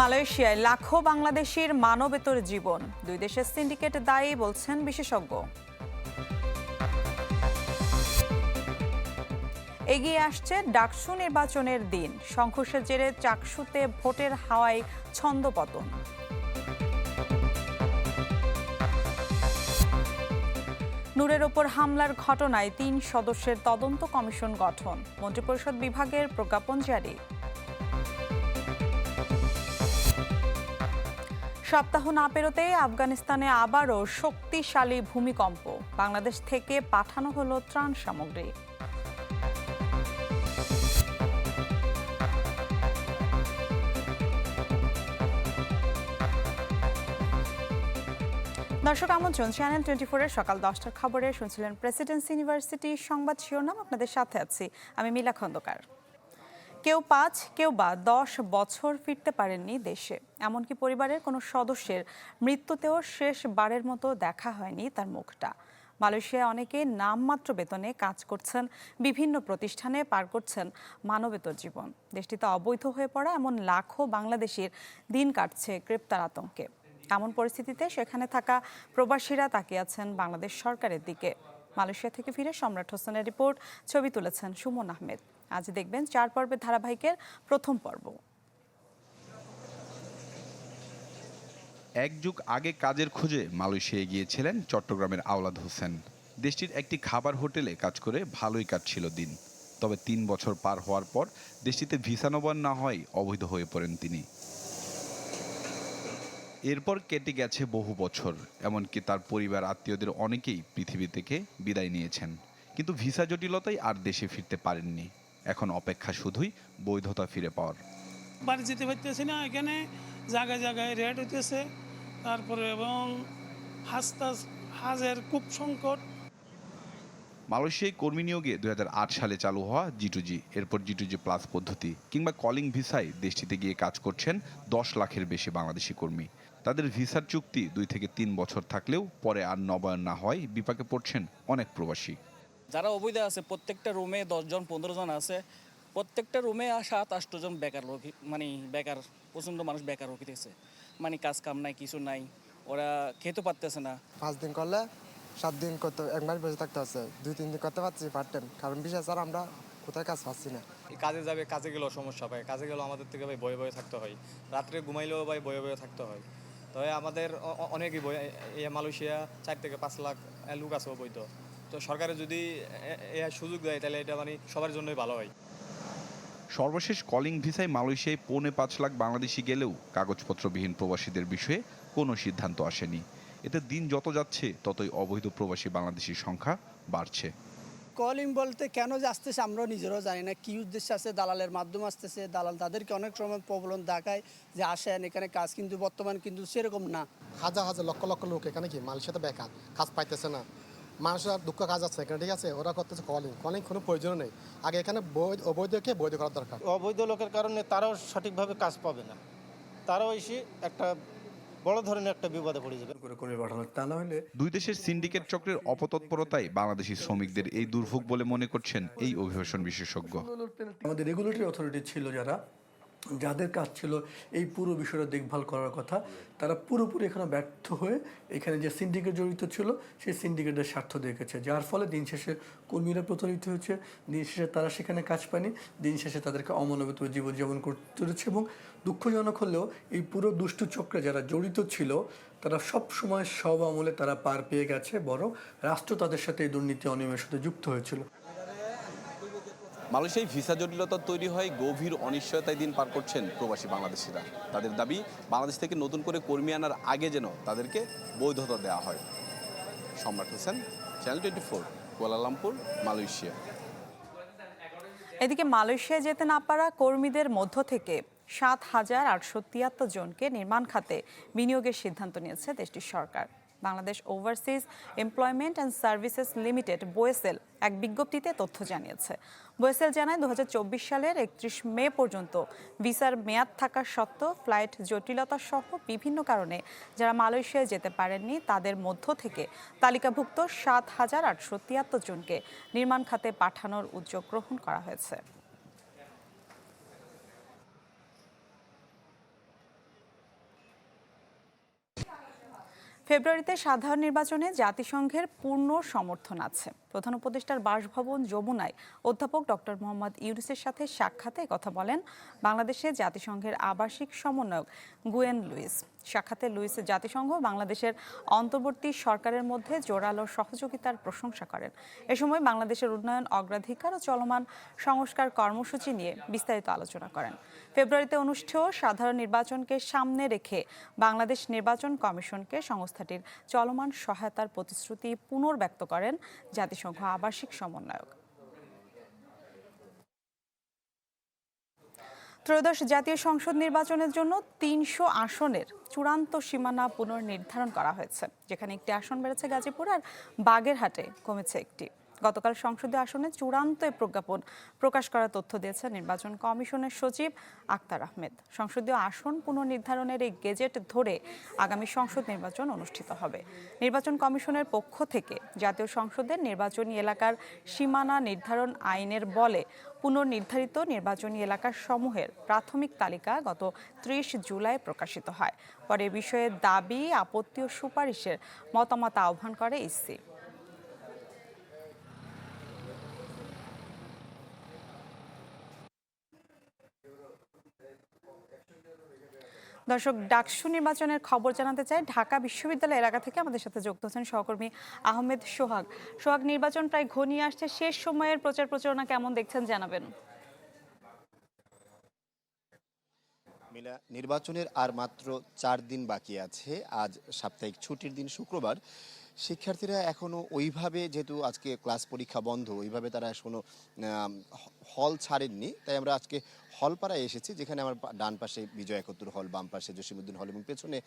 মালয়েশিয়ায় লাখো বাংলাদেশির মানবেতর জীবন। দুই দেশের সিন্ডিকেট দায়ী বলছেন বিশেষজ্ঞ। এগিয়ে আসছে ডাকসু নির্বাচনের দিন। সংঘর্ষের জেরে চাকসুতে ভোটের হাওয়ায় ছন্দপতন। নূরের ওপর হামলার ঘটনায় তিন সদস্যের তদন্ত কমিশন গঠন। মন্ত্রিপরিষদ বিভাগের প্রজ্ঞাপন জারি। সপ্তাহ না পেরোতে আফগানিস্তানে আবারও শক্তিশালী ভূমিকম্প। বাংলাদেশ থেকে পাঠানো হলো ত্রাণ সামগ্রী। দর্শক, আমন্ত্রণ চ্যানেল টোয়েন্টি ফোরের সকাল দশটার খবরে। শুনছিলেন প্রেসিডেন্সি ইউনিভার্সিটি সংবাদ শিরোনাম। আপনাদের সাথে আছি আমি মিলা খন্দকার। কেউ পাঁচ, কেউ বা দশ বছর ফিরতে পারেননি দেশে। এমনকি পরিবারের কোনো সদস্যের মৃত্যুতেও শেষবারের মতো দেখা হয়নি তার মুখটা। মালয়েশিয়ায় অনেকে নামমাত্র বেতনে কাজ করছেন, বিভিন্ন প্রতিষ্ঠানে পার করছেন মানবেতর জীবন। দেশটিতে অবৈধ হয়ে পড়া এমন লাখো বাংলাদেশির দিন কাটছে গ্রেপ্তার আতঙ্কে। এমন পরিস্থিতিতে সেখানে থাকা প্রবাসীরা তাকিয়ে আছেন বাংলাদেশ সরকারের দিকে। মালয়েশিয়া থেকে ফিরে সম্রাট হোসেনের রিপোর্ট, ছবি তুলেছেন সুমন আহমেদ। আজ দেখবেন চার পর্বের ধারাবাহিকের প্রথম পর্ব। এক যুগ আগে কাজের খোঁজে মালয়েশিয়ায় গিয়েছিলেন চট্টগ্রামের আওলাদ হোসেন। দেশটির একটি খাবার হোটেলে কাজ করে ভালোই কাটছিল দিন। তবে তিন বছর পার হওয়ার পর দেশটিতে ভিসা নবায়ন না হয় অবৈধ হয়ে পড়েন তিনি। এরপর কেটে গেছে বহু বছর, এমনকি তার পরিবার আত্মীয়দের অনেকেই পৃথিবী থেকে বিদায় নিয়েছেন। কিন্তু ভিসা জটিলতায় আর দেশে ফিরতে পারেননি। এখন অপেক্ষা শুধুই বৈধতা ফিরে পাওয়ার। বাড়ি যেতে পারতেছি না এখানে জায়গায় জায়গায় রেট হইতেছে। তারপরে এবং হাস্তা হাজের খুব সংকট। মালয়েশিয়ায় কর্মী নিয়োগে দু হাজার আট সালে চালু হওয়া জিটুজি এরপর জিটুজি প্লাস পদ্ধতি কিংবা কলিং ভিসায় দেশটিতে গিয়ে কাজ করছেন দশ লাখের বেশি বাংলাদেশি কর্মী। তাদের ভিসার চুক্তি দুই থেকে তিন বছর থাকলেও পরে আর নবায়ন না হয় বিপাকে পড়ছেন অনেক প্রবাসী। যারা অবৈধ আছে প্রত্যেকটা রুমে দশজন পনেরো জন আছে। প্রত্যেকটা রুমে সাত আটজন বেকার লোক মানে বেকার প্রচণ্ড মানুষ বেকার রকিতেছে মানে কাজ কাম নাই কিছু নাই। ওরা খেতে পারতেছে না। পাঁচ দিন করলে সাত দিন করতে এক মাস বসে থাকতে হচ্ছে। দুই তিন দিন করতে পারছি পার্ট টাইম কারণ বিশেষ ছাড়া আমরা কোথায় কাজ পাচ্ছি না। কাজে যাবে কাজে গেলেও সমস্যা পায় কাজে গেলেও আমাদের থেকে ভাই বয়ে বয়ে থাকতে হয়। রাত্রে ঘুমাইলেও ভাই বয়ে বয়ে থাকতে হয়। তবে আমাদের অনেকই বই এই মালয়েশিয়া চার থেকে পাঁচ লাখ লোক আছে বৈধ তো সরকারে যদি সুযোগ দেয় তাহলে এটা মানে সবার জন্যই ভালো হয়। সর্বশেষ কলিং ভিসায় মালয়েশিয়ায় পৌনে পাঁচ লাখ বাংলাদেশি গেলেও কাগজপত্রবিহীন প্রবাসীদের বিষয়ে কোনো সিদ্ধান্ত আসেনি। এতে দিন যত যাচ্ছে ততই অবৈধ প্রবাসী বাংলাদেশির সংখ্যা বাড়ছে। কলিং বলতে কেন যে আসতেছে আমরাও নিজেরাও জানি না। কী উদ্দেশ্যে আছে দালালের মাধ্যমে আসতেছে। দালাল তাদেরকে অনেক সময় প্রবলন দেখায় যে আসেন এখানে কাজ কিন্তু বর্তমান কিন্তু সেরকম না। হাজার হাজার লক্ষ লক্ষ লোক এখানে কি? মালয়েশিয়াতে বেকার কাজ পাইতেছে না। মানুষের আর দুঃখ কাজ আছে এখানে ঠিক আছে? ওরা করতেছে কলিং কলিং কোনো প্রয়োজন নেই। আগে এখানে বৈধ অবৈধকে বৈধ করার দরকার। অবৈধ লোকের কারণে তারাও সঠিকভাবে কাজ পাবে না। তারাও এসে একটা বড় ধরনের একটা বিপদে পড়ে যাবে। করে করে পাঠানো তা না হলে দুই দেশের সিন্ডিকেট চক্রের অপতৎপরতায় বাংলাদেশি শ্রমিকদের এই দুর্ভোগ বলে মনে করছেন এই অভিবাসন বিশেষজ্ঞ। আমাদের রেগুলেটরি অথরিটি ছিল যারা যাদের কাজ ছিল এই পুরো বিষয়টা দেখভাল করার কথা, তারা পুরোপুরি এখানে ব্যর্থ হয়ে এখানে যে সিন্ডিকেট জড়িত ছিল, সেই সিন্ডিকেটের স্বার্থ দেখেছে। যার ফলে দিন শেষে কর্মীরা প্রতারিত হয়েছে। দিন শেষে তারা সেখানে কাজ পায়নি। দিন শেষে তাদেরকে অমানবিত জীবনযাপন করতে হচ্ছে এবং দুঃখজনক হলেও এই পুরো দুষ্টু চক্রে যারা জড়িত ছিল, তারা সব সময় সব আমলে তারা পার পেয়ে গেছে, বরং রাষ্ট্র তাদের সাথে এই দুর্নীতি অনিয়মের সাথে যুক্ত হয়েছিল। মালয়েশিয়ায় ভিসা জটিলতা তৈরি হয়, গভীর অনিশ্চয়তায় দিন পার করছেন প্রবাসী বাংলাদেশিরা। তাদের দাবি, বাংলাদেশ থেকে নতুন করে কর্মী আনার আগে যেন তাদেরকে বৈধতা দেওয়া হয়। Samrat Hossain channel twenty four Kuala Lumpur, Malaysia. এদিকে মালয়েশিয়া যেতে না পারা কর্মীদের মধ্য থেকে সাত হাজার আটশো তিয়াত্তর জনকে নির্মাণ খাতে বিনিয়োগের সিদ্ধান্ত নিয়েছে দেশটির সরকার। Bangladesh overseas employment and services limited BOESL এক বিজ্ঞপ্তিতে তথ্য জানিয়েছে। বোয়েসেল জানায় দু হাজার চব্বিশ সালের একত্রিশ মে পর্যন্ত ভিসার মেয়াদ থাকা সত্ত্বেও ফ্লাইট জটিলতা সহ বিভিন্ন কারণে যারা মালয়েশিয়ায় যেতে পারেননি, তাদের মধ্য থেকে তালিকাভুক্ত সাত হাজার আটশো তিয়াত্তর জনকে নির্মাণ খাতে পাঠানোর উদ্যোগ গ্রহণ করা হয়েছে। ফেব্রুয়ারিতে সাধারণ নির্বাচনে জাতিসংঘের পূর্ণ সমর্থন আছে। প্রধান উপদেষ্টার বাসভবন যমুনায় অধ্যাপক ডক্টর মোহাম্মদ ইউনুসের সাথে সাক্ষাতে কথা বলেন বাংলাদেশে জাতিসংঘের আবাসিক সমন্বয়ক গুয়েন লুইস। সাক্ষাতে লুইস জাতিসংঘ বাংলাদেশের অন্তর্বর্তী সরকারের মধ্যে জোরালো সহযোগিতার প্রশংসা করেন। এ সময় বাংলাদেশের উন্নয়ন অগ্রাধিকার ও চলমান সংস্কার কর্মসূচি নিয়ে বিস্তারিত আলোচনা করেন। ফেব্রুয়ারিতে অনুষ্ঠেয় সাধারণ নির্বাচনকে সামনে রেখে বাংলাদেশ নির্বাচন কমিশনকে সংস্থাটির চলমান সহায়তার প্রতিশ্রুতি পুনর্ব্যক্ত করেন জাতিসংঘ আবাসিক সমন্বয়ক। ত্রয়োদশ জাতীয় সংসদ নির্বাচনের জন্য তিনশো আসনের চূড়ান্ত সীমানা পুনর্নির্ধারণ করা হয়েছে, যেখানে একটি আসন বেড়েছে গাজীপুর আর বাগেরহাটে কমেছে একটি। গতকাল সংসদীয় আসনে চূড়ান্ত প্রজ্ঞাপন প্রকাশ করার তথ্য দিয়েছে নির্বাচন কমিশনের সচিব আক্তার আহমেদ। সংসদীয় আসন পুনর্নির্ধারণের এই গেজেট ধরে আগামী সংসদ নির্বাচন অনুষ্ঠিত হবে। নির্বাচন কমিশনের পক্ষ থেকে জাতীয় সংসদের নির্বাচনী এলাকার সীমানা নির্ধারণ আইনের বলে পুনর্নির্ধারিত নির্বাচনী এলাকার সমূহের প্রাথমিক তালিকা গত ত্রিশ জুলাই প্রকাশিত হয়। পরে বিষয়ে দাবি, আপত্তি ও সুপারিশের মতামত আহ্বান করে ইসি। দর্শক ডাকসু নির্বাচনের খবর জানাতে চাই ঢাকা বিশ্ববিদ্যালয় এলাকা থেকে আমাদের সাথে যুক্ত হচ্ছেন সহকর্মী আহমেদ সোহাগ। সোহাগ নির্বাচন প্রায় ঘনিয়ে আসছে শেষ সময়ের প্রচার প্রচারণা কেমন দেখছেন জানাবেন। মিলা নির্বাচনের আর মাত্র চার দিন বাকি আছে আজ সাপ্তাহিক ছুটির দিন শুক্রবার। শিক্ষার্থীরা এখনও ওইভাবে যেহেতু আজকে ক্লাস পরীক্ষা বন্ধ ওইভাবে তারা এখনও আম, হল ছাড়েননি, তাই আমরা আজকে হলপাড়ায় এসেছি, যেখানে আমার ডান পাশে বিজয় একাত্তর হল, বাম পাশে জসিমুদ্দিন হল এবং পেছনে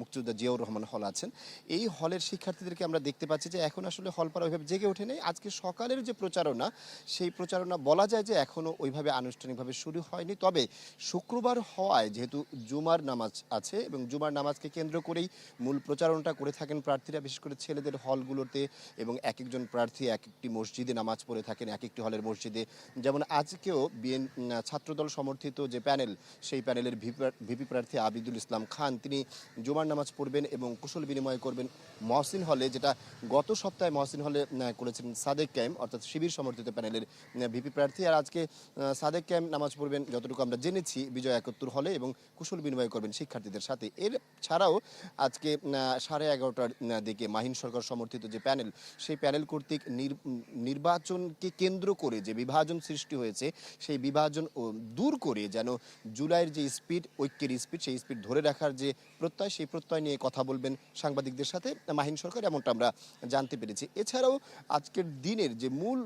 মুক্তিযোদ্ধা জিয়াউর রহমান হল আছেন। এই হলের শিক্ষার্থীদেরকে আমরা দেখতে পাচ্ছি যে এখন আসলে হলপাড়া ওইভাবে জেগে ওঠে নেই। আজকে সকালের যে প্রচারণা, সেই প্রচারণা বলা যায় যে এখনও ওইভাবে আনুষ্ঠানিকভাবে শুরু হয়নি। তবে শুক্রবার হওয়ায় যেহেতু জুমার নামাজ আছে এবং জুমার নামাজকে কেন্দ্র করেই মূল প্রচারণাটা করে থাকেন প্রার্থীরা, বিশেষ করে ছেলেদের হলগুলোতে এবং এক একজন প্রার্থী এক একটি মসজিদে নামাজ পড়ে থাকেন, এক একটি হলের মসজিদে যেমন আজকেও বিএন ছাত্রদল সমর্থিত যে প্যানেল, সেই প্যানেলের ভিপি প্রার্থী আবিদুল ইসলাম খান, তিনি জুমার নামাজ পড়বেন এবং কুশল বিনিময় করবেন মহসিন হলে, যেটা গত সপ্তাহে মহসিন হলে করেছেন সাদেক ক্যাম্প, অর্থাৎ শিবির সমর্থিত প্যানেলের ভিপি প্রার্থী। আর আজকে সাদেক ক্যাম্প নামাজ পড়বেন যতটুকু আমরা জেনেছি, বিজয় একাত্তর হলে এবং কুশল বিনিময় করবেন শিক্ষার্থীদের সাথে। এর ছাড়াও আজকে সাড়ে এগারোটার দিকে মাহিন সরকার সমর্থিত যে প্যানেল, সেই প্যানেল কর্তৃক নির- নির্বাচনকে কেন্দ্র করে যে বিভাজন সৃষ্টি হয়েছে সেই বিভাজন দূর করে যেন জুলাইয়ের যে স্পিড ঐক্যের স্পিড সেই স্পিড ধরে রাখার যে প্রত্যয় সেই প্রত্যয় নিয়ে কথা বলবেন সাংবাদিকদের সাথে মাহিন সরকার এমনটা আমরা জানতে পেরেছি। এছাড়াও আজকের দিনের যে মূল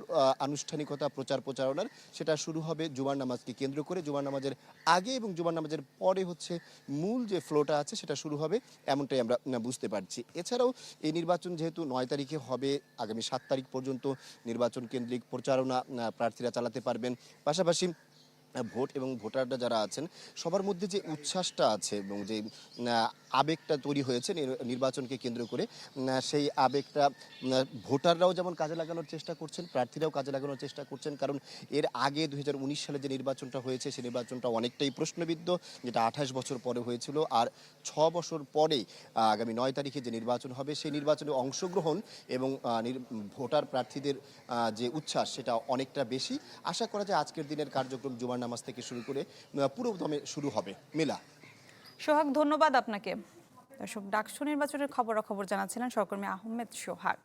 আনুষ্ঠানিকতা প্রচার প্রচারণার সেটা শুরু হবে জুমার নামাজকে কেন্দ্র করে। জুমার নামাজের আগে এবং জুমার নামাজের পরে হচ্ছে মূল যে ফ্লোটা আছে সেটা শুরু হবে এমনটাই আমরা বুঝতে পারছি। এছাড়াও এই নির্বাচন যেহেতু নয় তারিখে হবে আগামী সাত তারিখ পর্যন্ত নির্বাচন কেন্দ্রিক প্রচারণা আহ, প্রার্থীরা চালাতে পারবেন। পাশাপাশি ভোট এবং ভোটাররা যারা আছেন, সবার মধ্যে যে উচ্ছ্বাসটা আছে এবং যে আবেগটা তৈরি হয়েছে নির্বাচনকে কেন্দ্র করে। সেই আবেগটা ভোটাররাও যেমন কাজে লাগানোর চেষ্টা করছেন প্রার্থীরাও কাজে লাগানোর চেষ্টা করছেন কারণ এর আগে দু হাজার উনিশ সালে যে নির্বাচনটা হয়েছে সেই নির্বাচনটা অনেকটাই প্রশ্নবিদ্ধ যেটা আঠাশ বছর পরে হয়েছিল। আর ছ বছর পরে আগামী নয় তারিখে যে নির্বাচন হবে সেই নির্বাচনে অংশগ্রহণ এবং ভোটার প্রার্থীদের যে উচ্ছ্বাস সেটা অনেকটা বেশি। আশা করা যায় আজকের দিনের কার্যক্রম জুমার নামাজ থেকে শুরু করে আহ, পুরোদমে শুরু হবে। মেলা। সোহাগ, ধন্যবাদ আপনাকে। দর্শক, ডাকসু নির্বাচনের খবরাখবর জানাচ্ছিলেন সহকর্মী আহমেদ সোহাগ।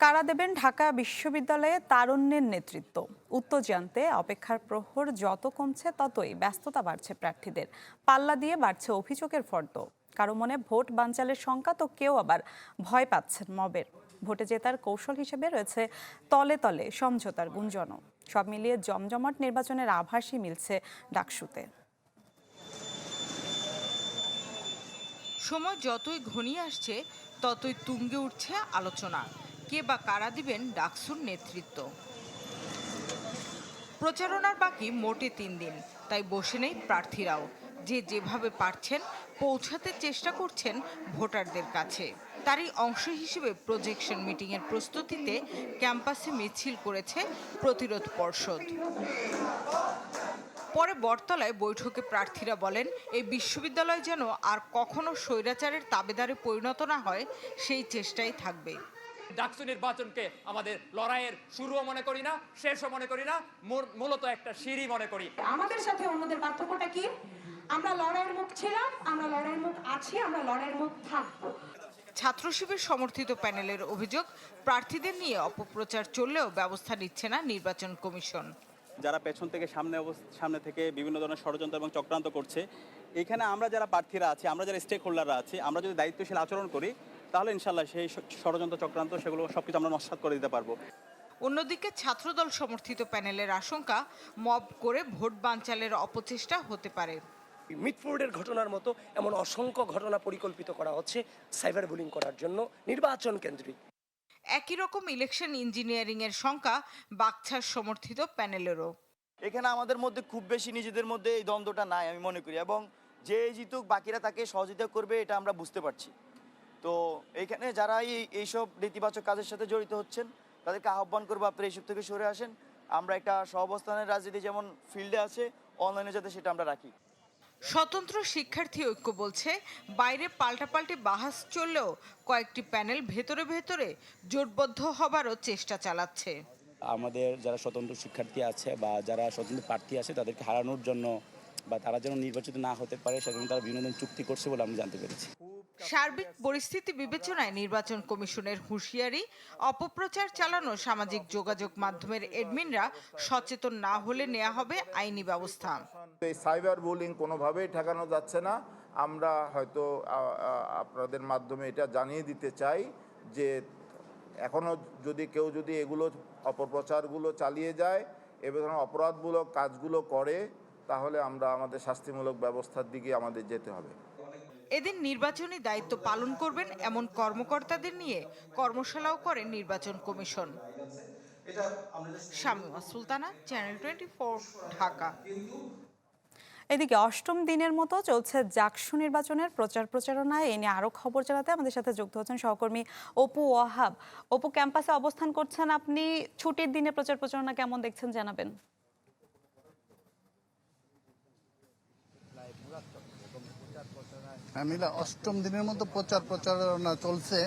কারা দেবেন ঢাকা বিশ্ববিদ্যালয়ে তারুণ্যের নেতৃত্ব? উত্তর জানতে অপেক্ষার প্রহর যত কমছে ততই ব্যস্ততা বাড়ছে প্রার্থীদের। পাল্লা দিয়ে বাড়ছে অভিযোগের ফর্দ। কারও মনে ভোট বানচালের শঙ্কা তো কেউ আবার ভয় পাচ্ছেন মবের। ভোটে জেতার কৌশল হিসেবে রয়েছে তলে তলে সমঝোতার গুঞ্জনও। সব মিলিয়ে জমজমাট নির্বাচনের আভাসই মিলছে ডাকসুতে। সময় যতই ঘনিয়ে আসছে, ততই তুঙ্গে উঠছে আলোচনা। কে বা কারা দিবেন ডাকসুর নেতৃত্ব? প্রচারণার বাকি মোটে তিন দিন, তাই বসে নেই প্রার্থীরাও। যে যেভাবে পারছেন পৌঁছাতে চেষ্টা করছেন ভোটারদের কাছে। তারই অংশ হিসেবে প্রজেকশন মিটিংয়ের প্রস্তুতিতে ক্যাম্পাসে মিছিল করেছে প্রতিরোধ পর্ষদ। পরে বটতলায় বৈঠকে প্রার্থীরা বলেন এই বিশ্ববিদ্যালয় যেন আর কখনো স্বৈরাচারের তাবেদারে পরিণত না হয় সেই চেষ্টাই থাকবে। ডাকসু নির্বাচনকে আমাদের লড়াইয়ের শুরুও মনে করি না শেষও মনে করি না মূল- মূলত একটা সিঁড়ি মনে করি। আমাদের সাথে অন্যদের পার্থক্যটা কি? আমরা লড়াইয়ের মুখ ছিলাম আমরা লড়াইয়ের মুখ আছি আমরা লড়াইয়ের মুখ থাকব। ছাত্র শিবির সমর্থিত প্যানেলের অভিযোগ প্রার্থীদের নিয়ে অপপ্রচার চললেও ব্যবস্থা নিচ্ছে না নির্বাচন কমিশন। যারা পেছন থেকে সামনে সামনে থেকে বিভিন্ন ধরনের ষড়যন্ত্র এবং চক্রান্ত করছে এখানে আমরা যারা প্রার্থীরা আছি আমরা যারা স্টেক হোল্ডাররা আছি আমরা যদি দায়িত্বশীল আচরণ করি তাহলে ইনশাল্লাহ সেই ষড়যন্ত্র চক্রান্ত সেগুলো সব কিছু আমরা নস্বাত করে দিতে পারব। অন্যদিকে ছাত্রদল সমর্থিত প্যানেলের আশঙ্কা মব করে ভোট বানচালের অপচেষ্টা হতে পারে। মিটফোর্ডের ঘটনার মতো এমন অসংখ্য ঘটনা পরিকল্পিত করা হচ্ছে সাইবার বুলিং করার জন্য নির্বাচন কেন্দ্রিক একই রকম ইলেকশন ইঞ্জিনিয়ারিং এর শঙ্কা বাকছার সমর্থিত প্যানেলেরও। এখানে আমাদের মধ্যে খুব বেশি নিজেদের মধ্যে এই দ্বন্দ্বটা নাই, আমি মনে করি। এবং যে জিতুক, বাকিরা তাকে সহযোগিতা করবে, এটা আমরা বুঝতে পারছি। তো এখানে যারা এই এইসব নেতিবাচক কাজের সাথে জড়িত হচ্ছেন, তাদেরকে আহ্বান করব আপনারা এইসব থেকে সরে আসেন। আমরা একটা সহাবস্থানের রাজনীতি যেমন ফিল্ডে আছে অনলাইনে যাতে সেটা আমরা রাখি। স্বতন্ত্র শিক্ষার্থী ঐক্য বলছে, বাইরে পাল্টাপাল্টি বাহাস চললেও কয়েকটি প্যানেল ভেতরে ভেতরে জোটবদ্ধ হবারও চেষ্টা চালাচ্ছে। আমাদের যারা স্বতন্ত্র শিক্ষার্থী আছে বা যারা স্বতন্ত্র প্রার্থী আছে, তাদেরকে হারানোর জন্য বা তারা যেন নির্বাচিত না হতে পারে, সেজন্য তারা বিনোদন চুক্তি করছে বলে আমি জানতে পেরেছি। সার্বিক পরিস্থিতি বিবেচনায় নির্বাচন কমিশনের হুঁশিয়ারি, অপপ্রচার চালানো সামাজিক যোগাযোগ মাধ্যমের এডমিনরা সচেতন না হলে নেওয়া হবে আইনি ব্যবস্থা। এই সাইবার বুলিং কোনোভাবেই ঠেকানো যাচ্ছে না। আমরা হয়তো আপনাদের মাধ্যমে এটা জানিয়ে দিতে চাই যে এখনও যদি কেউ যদি এগুলো অপপ্রচারগুলো চালিয়ে যায়, এ ধরনের অপরাধমূলক কাজগুলো করে, তাহলে আমরা আমাদের শাস্তিমূলক ব্যবস্থার দিকে আমাদের যেতে হবে। এদিন নির্বাচনী দায়িত্ব পালন করবেন এমন কর্মকর্তাদের নিয়ে কর্মশালাও করেন নির্বাচন commission. Sultana channel twenty Dhaka. এদিকে অষ্টম দিনের মতো চলছে জাকসু নির্বাচনের প্রচার প্রচারণায়। এ নিয়ে আরও খবর জানাতে আমাদের সাথে যুক্ত হচ্ছেন সহকর্মী অপু ওয়াহাব। অপু, ক্যাম্পাসে অবস্থান করছেন আপনি। ছুটির দিনে প্রচার প্রচারণা কেমন দেখছেন জানাবেন? মিলা, অষ্টম দিনের মতো প্রচার প্রচারণা চলছে।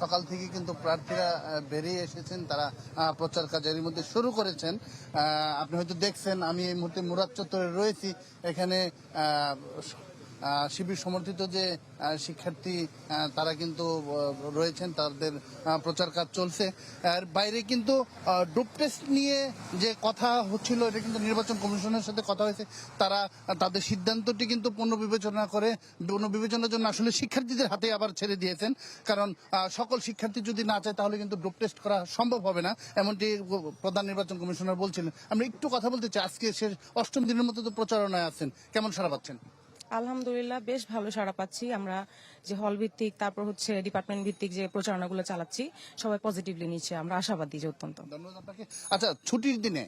সকাল থেকে কিন্তু প্রার্থীরা বেরিয়ে এসেছেন। তারা প্রচার কাজের মধ্যে শুরু করেছেন। আপনি হয়তো দেখছেন, আমি এই মুহূর্তে মুরাদ চত্বরে রয়েছি। এখানে শিবির সমর্থিত যে শিক্ষার্থী তারা কিন্তু রয়েছেন, তাদের প্রচার কাজ চলছে। আর বাইরে কিন্তু ডোপ টেস্ট নিয়ে যে কথা হচ্ছিল, এটা কিন্তু নির্বাচন কমিশনের সাথে কথা হয়েছে। তারা, তাদের সিদ্ধান্তটি কিন্তু পুনর্বিবেচনা করে, পুনর্বিবেচনার জন্য আসলে শিক্ষার্থীদের হাতে আবার ছেড়ে দিয়েছেন। কারণ সকল শিক্ষার্থী যদি না চায়, তাহলে কিন্তু ডোপ টেস্ট করা সম্ভব হবে না, এমনটি প্রধান নির্বাচন কমিশনার বলছিলেন। আমরা একটু কথা বলতে চাই, আজকে শেষ অষ্টম দিনের মতো তো প্রচারণায় আছেন। কেমন সারা পাচ্ছেন? আলহামদুলিল্লাহ বেশ ভালো সাড়া পাচ্ছি। আমরা যে হল ভিত্তিক তারপর হচ্ছে ডিপার্টমেন্ট ভিত্তিক যে প্রচারণাগুলো চালাচ্ছি সবাই পজিটিভলি নিচ্ছে। আমরা আশাবাদী যে অত্যন্ত। ধন্যবাদ আপনাকে। আচ্ছা ছুটির দিনে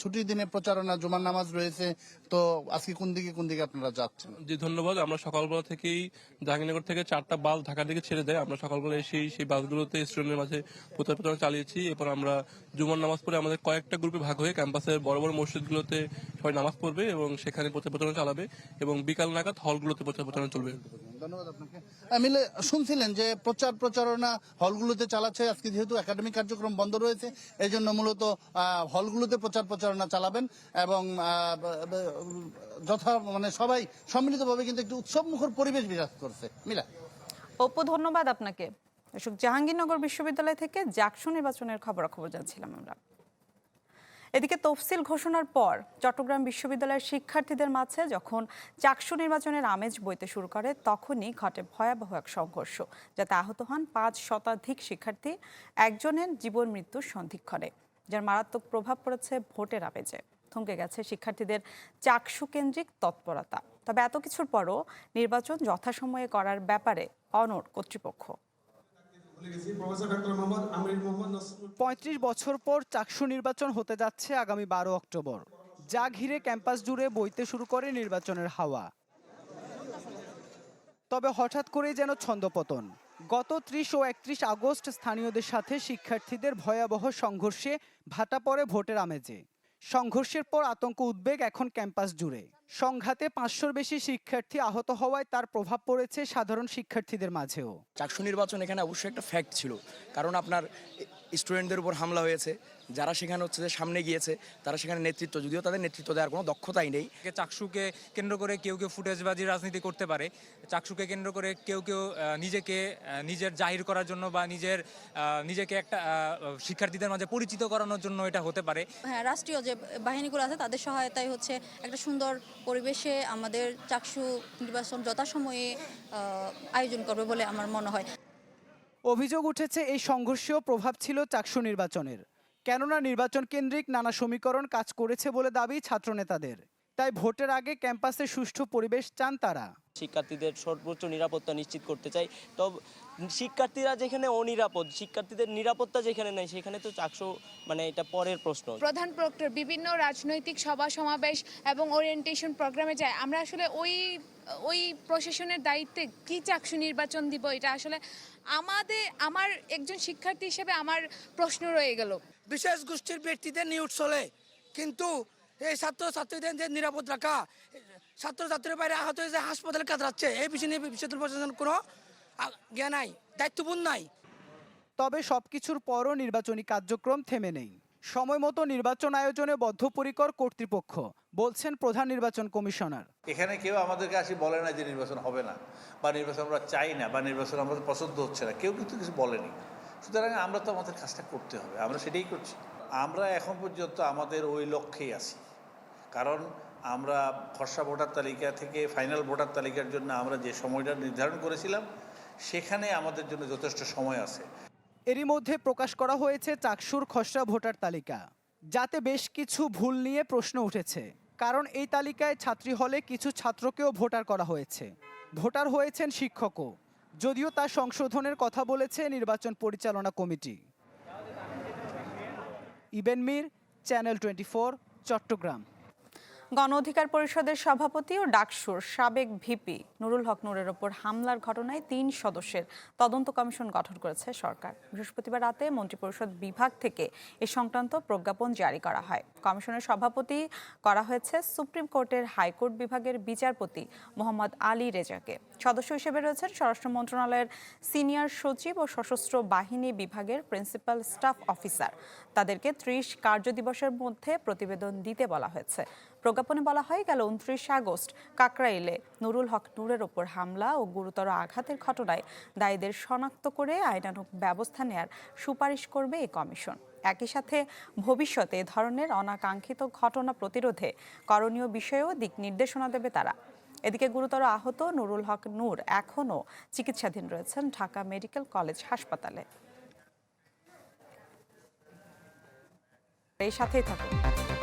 ছুটির দিনে প্রচারণা জুমার নামাজ রয়েছে তো আজকে কোন দিকে কোন দিকে আপনারা যাচ্ছেন? জি ধন্যবাদ। আমরা সকালবেলা থেকেই জাহাঙ্গীরনগর থেকে চারটা বাস ঢাকার দিকে ছেড়ে দেয়। আমরা সকালবেলা এসেই সেই বাসগুলোতে স্টুডেন্টের মাঝে প্রচার প্রচারণা চালিয়েছি। এরপর আমরা জুমার নামাজ পড়ে আমাদের কয়েকটা গ্রুপে ভাগ হয়ে ক্যাম্পাসের বড় বড় মসজিদগুলোতে সবাই নামাজ পড়বে এবং সেখানে প্রচার প্রচারণা চালাবে এবং বিকাল নাগাদ হলগুলোতে প্রচার প্রচারণা চলবে। ধন্যবাদ আপনাকে। মিলে শুনছিলেন যে প্রচার প্রচারণা হলগুলোতে চালাচ্ছে। আজকে যেহেতু একাডেমিক কার্যক্রম বন্ধ রয়েছে এই জন্য মূলত হলগুলোতে প্রচার প্রচারণা চালাবেন এবং যথা মানে সবাই সম্মিলিতভাবে কিন্তু একটু উৎসবমুখর পরিবেশ বিরাজ করছে। মিলা। অপু, ধন্যবাদ আপনাকে। দর্শক জাহাঙ্গীরনগর বিশ্ববিদ্যালয় থেকে জাকসু নির্বাচনের খবরাখবর জানছিলাম আমরা। এদিকে তফসিল ঘোষণার পর চট্টগ্রাম বিশ্ববিদ্যালয়ের শিক্ষার্থীদের মাঝে যখন চাকসু নির্বাচনের আমেজ বইতে শুরু করে, তখনই ঘটে ভয়াবহ এক সংঘর্ষ, যাতে আহত হন পাঁচ শতাধিক শিক্ষার্থী, একজনের জীবন মৃত্যুর সন্ধিক্ষণে, যার মারাত্মক প্রভাব পড়েছে ভোটের আমেজে। থমকে গেছে শিক্ষার্থীদের চাকসু কেন্দ্রিক তৎপরতা। তবে এত কিছুর পরও নির্বাচন যথাসময়ে করার ব্যাপারে অনড় কর্তৃপক্ষ। পঁয়ত্রিশ বছর পর চাকসু নির্বাচন হতে যাচ্ছে আগামী বারো অক্টোবর। যা ঘিরে ক্যাম্পাস জুড়ে বইতে শুরু করে নির্বাচনের হাওয়া। তবে হঠাৎ করেই যেন ছন্দপতন। গত ত্রিশ ও একত্রিশ আগস্ট স্থানীয়দের সাথে শিক্ষার্থীদের ভয়াবহ সংঘর্ষে ভাটা পড়ে ভোটের আমেজে। সংঘর্ষের পর আতঙ্ক উদ্বেগ এখন ক্যাম্পাস জুড়ে। সংঘাতে পাঁচশোর বেশি শিক্ষার্থী আহত হওয়ায় তার প্রভাব পড়েছে সাধারণ শিক্ষার্থীদের মাঝেও। চাকসু নির্বাচন এখানে অবশ্যই একটা ফ্যাক্ট ছিল। কারণ আপনার স্টুডেন্টদের উপর হামলা হয়েছে যারা সেখানে হচ্ছে যে সামনে গিয়েছে তারা সেখানে নেতৃত্ব যদিও তাদের নেতৃত্ব দেওয়ার কোনো দক্ষতাই নেই। চাকসুকে কেন্দ্র করে কেউ কেউ ফুটেজবাজি রাজনীতি করতে পারে চাকসুকে কেন্দ্র করে কেউ কেউ নিজেকে নিজের জাহির করার জন্য বা নিজের নিজেকে একটা শিক্ষার্থীদের মাঝে পরিচিত করানোর জন্য এটা হতে পারে। হ্যাঁ রাষ্ট্রীয় যে বাহিনীগুলো আছে তাদের সহায়তায় হচ্ছে একটা সুন্দর পরিবেশে আমাদের চাকসু নির্বাচন যথাসময়ে আহ, আয়োজন করবে বলে আমার মনে হয়। অভিযোগ উঠেছে এই সংঘর্ষেও প্রভাব ছিল চাকসু নির্বাচনের। কেননা নির্বাচন কেন্দ্রিক নানা সমীকরণ কাজ করেছে বলে দাবি ছাত্রনেতাদের। তাই ভোটের আগে ক্যাম্পাসে সুষ্ঠু পরিবেশ চান তারা। শিক্ষার্থীদের সর্বোচ্চ নিরাপত্তা নিশ্চিত করতে চাই। তবে শিক্ষার্থীরা যেখানে অনিরাপদ শিক্ষার্থীদের নিরাপত্তা যেখানে নেই সেখানে তো চাকসু মানে এটা পরের প্রশ্ন। প্রধান প্রক্টর বিভিন্ন রাজনৈতিক সভা সমাবেশ এবং ওরিয়েন্টেশন প্রোগ্রামে যায়। আমরা আসলে ওই ওই প্রশাসনের দায়িত্বে কি চাকসু নির্বাচন দিব এটা আসলে আমাদের আমার একজন শিক্ষার্থী হিসেবে আমার প্রশ্ন রয়ে গেল। বিশেষ গোষ্ঠীর ব্যক্তিদের নিউট চলে কিন্তু এই ছাত্র ছাত্রীদের যে নিরাপদ রাখা ছাত্র ছাত্রীর বাইরে আহত হয়ে যে হাসপাতালে কাতরাচ্ছে এই বিষয় নিয়ে বিশ্ববিদ্যালয় প্রশাসন কোনো জ্ঞান নাই দায়িত্বপূর্ণ নাই। তবে সবকিছুর পরও নির্বাচনী কার্যক্রম থেমে নেই। সময় মতো নির্বাচন আয়োজনে বদ্ধপরিকর কর্তৃপক্ষ, বলছেন প্রধান নির্বাচন কমিশনার। এখানে কেউ আমাদেরকে আসি বলে না যে নির্বাচন হবে না, বা নির্বাচন আমরা চাই না, বা নির্বাচন আমাদের পছন্দ হচ্ছে না, কেউ কিন্তু কিছু বলেনি। সুতরাং আমরা তো আমাদের কাজটা করতে হবে, আমরা সেটাই করছি। আমরা এখন পর্যন্ত আমাদের ওই লক্ষ্যেই আছি। কারণ আমরা খসড়া ভোটার তালিকা থেকে ফাইনাল ভোটার তালিকার জন্য আমরা যে সময়টা নির্ধারণ করেছিলাম, সেখানে আমাদের জন্য যথেষ্ট সময় আছে। এরই মধ্যে প্রকাশ করা হয়েছে চাকসুর খসড়া ভোটার তালিকা, যাতে বেশ কিছু ভুল নিয়ে প্রশ্ন উঠেছে। কারণ এই তালিকায় ছাত্রী হলে কিছু ছাত্রকেও ভোটার করা হয়েছে। ভোটার হয়েছেন শিক্ষকও। যদিও তা সংশোধনের কথা বলেছে নির্বাচন পরিচালনা committee. Iben Mir, channel twenty Chattogram. গণ অধিকার পরিষদের সভাপতি ও ডাকসুর সাবেক ভিপি নুরুল হক নুরের ওপর হামলার ঘটনায় তিন সদস্যের তদন্ত কমিশন গঠন করেছে সরকার। বৃহস্পতিবার রাতে মন্ত্রিপরিষদ বিভাগ থেকে এ সংক্রান্ত প্রজ্ঞাপন জারি করা হয়। কমিশনের সভাপতি করা হয়েছে সুপ্রিম কোর্টের হাইকোর্ট বিভাগের বিচারপতি মোহাম্মদ আলী রেজাকে। সদস্য হিসেবে রয়েছেন স্বরাষ্ট্র মন্ত্রণালয়ের সিনিয়র সচিব ও সশস্ত্র বাহিনী বিভাগের প্রিন্সিপাল স্টাফ অফিসার। তাদেরকে ত্রিশ কার্যদিবসের মধ্যে প্রতিবেদন দিতে বলা হয়েছে। প্রজ্ঞাপনে বলা হয়, গেল উনত্রিশ আগস্ট কাকরাইলে নুরুল হক নূরের ওপর হামলা ও গুরুতর আঘাতের ঘটনায় দায়ীদের শনাক্ত করে আইনানুগ ব্যবস্থা নেয়ার সুপারিশ করবে এই কমিশন। একই সাথে ভবিষ্যতে এ ধরনের অনাকাঙ্ক্ষিত ঘটনা প্রতিরোধে করণীয় বিষয়েও দিক নির্দেশনা দেবে তারা। এদিকে গুরুতর আহত নুরুল হক নূর এখনও চিকিৎসাধীন রয়েছেন ঢাকা মেডিকেল কলেজ হাসপাতালে। এই সাথেই থাকুন।